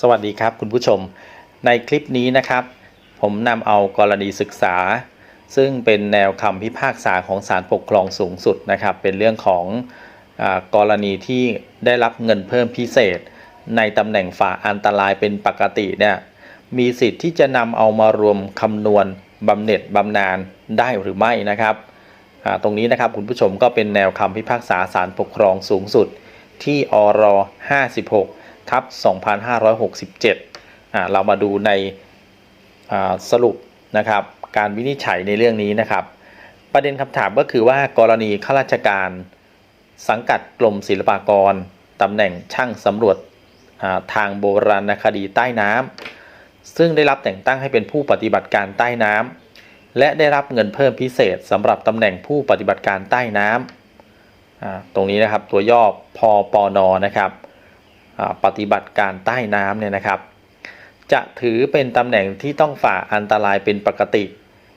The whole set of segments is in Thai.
สวัสดีครับคุณผู้ชม ในคลิปนี้นะครับ ผมนำเอากรณีศึกษา ซึ่งเป็นแนวคำพิพากษาของศาลปกครองสูงสุดนะครับ เป็นเรื่องของอกรณีที่ได้รับเงินเพิ่มพิเศษ ในตำแหน่งฝ่าอันตรายเป็นปกติเนี่ยมีสิทธิ์ที่จะนำเอามารวมคำนวณบำเหน็จบำนาญได้หรือไม่นะครับตรงนี้นะครับคุณผู้ชมก็เป็นแนวคำพิพากษาศาลปกครองสูงสุดที่อร56 ทับ2567อ่าเรามาดูในสรุปนะครับการวินิจฉัยในเรื่องนี้นะครับ ประเด็นคำถามก็คือว่ากรณีข้าราชการ สังกัดกรมศิลปากรตำแหน่งช่างสำรวจาทางโบราณคดีใต้น้ำซึ่งได้รับแต่งตั้งให้เป็นผู้ปฏิบัติการใต้น้ำและได้รับเงินเพิ่มพิเศษสำหรับตำแหน่งผู้ปฏิบัติการใต้น้ำอ่าตรงนี้นะครับตัวย่อพอปอนอนะครับ ปฏิบัติการใต้น้ำเนี่ยนะครับ จะถือเป็นตำแหน่งที่ต้องฝ่าอันตรายเป็นปกติ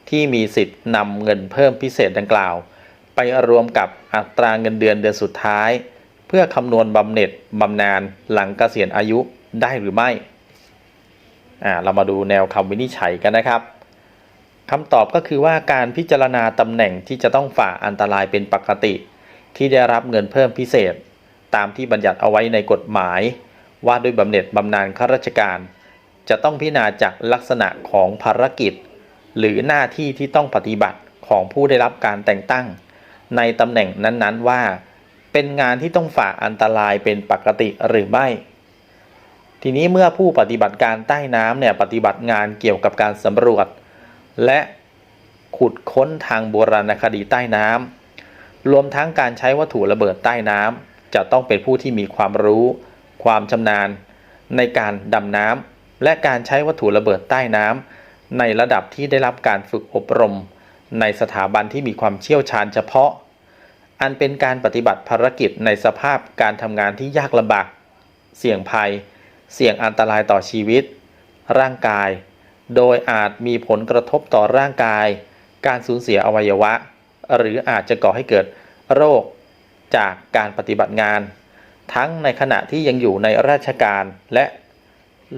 ที่มีสิทธิ์นำเงินเพิ่มพิเศษดังกล่าว ไปรวมกับอัตราเงินเดือนเดือนสุดท้าย เพื่อคำนวณบำเหน็จบำนาญหลังเกษียณอายุได้หรือไม่เรามาดูแนวคำวินิจฉัยกันนะครับคำตอบก็คือว่าการพิจารณาตำแหน่งที่จะต้องฝ่าอันตรายเป็นปกติ ที่ได้รับเงินเพิ่มพิเศษ ตามที่บัญญัติเอาไว้ในกฎหมาย ว่าด้วยบำเหน็จบำนาญข้าราชการ จะต้องพิจารณาจากลักษณะของภารกิจ หรือหน้าที่ที่ต้องปฏิบัติของผู้ได้รับการแต่งตั้ง ในตำแหน่งนั้นๆว่า เป็นงานที่ต้องฝ่าอันตรายเป็นปกติหรือไม่ ทีนี้เมื่อผู้ปฏิบัติการใต้น้ำเนี่ยปฏิบัติงานเกี่ยวกับการสำรวจ และขุดค้นทางโบราณคดีใต้น้ำรวมทั้งการใช้วัตถุระเบิดใต้น้ำ จะต้องเป็นผู้ที่มีความรู้ ความชำนาญ ในการดำน้ำและการใช้วัตถุระเบิดใต้น้ำในระดับที่ได้รับการฝึกอบรม ในสถาบันที่มีความเชี่ยวชาญเฉพาะ อันเป็นการปฏิบัติภารกิจในสภาพการทำงานที่ยากลำบาก เสี่ยงภัย เสี่ยงอันตรายต่อชีวิต ร่างกาย โดยอาจมีผลกระทบต่อร่างกาย การสูญเสียอวัยวะ หรืออาจจะก่อให้เกิดโรค จากการปฏิบัติงาน ทั้งในขณะที่ยังอยู่ในราชการและ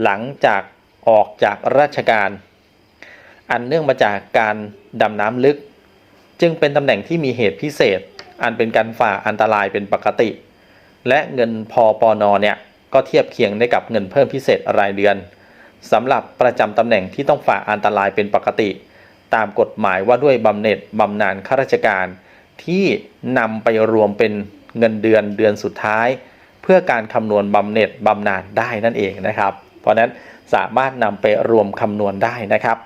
หลังจากออกจากราชการ อันเนื่องมาจากการดำน้ำลึก จึงเป็นตำแหน่งที่มีเหตุพิเศษ อันเป็นการฝ่าอันตรายเป็นปกติ และเงินพอปอนอเนี่ยก็เทียบเคียงได้กับเงินเพิ่มพิเศษรายเดือนสำหรับประจำตำแหน่งที่ต้องฝ่าอันตรายเป็นปกติ ตามกฎหมายว่าด้วยบำเหน็จบำนาญข้าราชการ ที่นำไปรวมเป็นเงินเดือนเดือนสุดท้าย เพื่อการคำนวณบำเหน็จบำนาญได้นั่นเองนะครับ เพราะนั้นสามารถนำไปรวมคำนวณได้นะครับ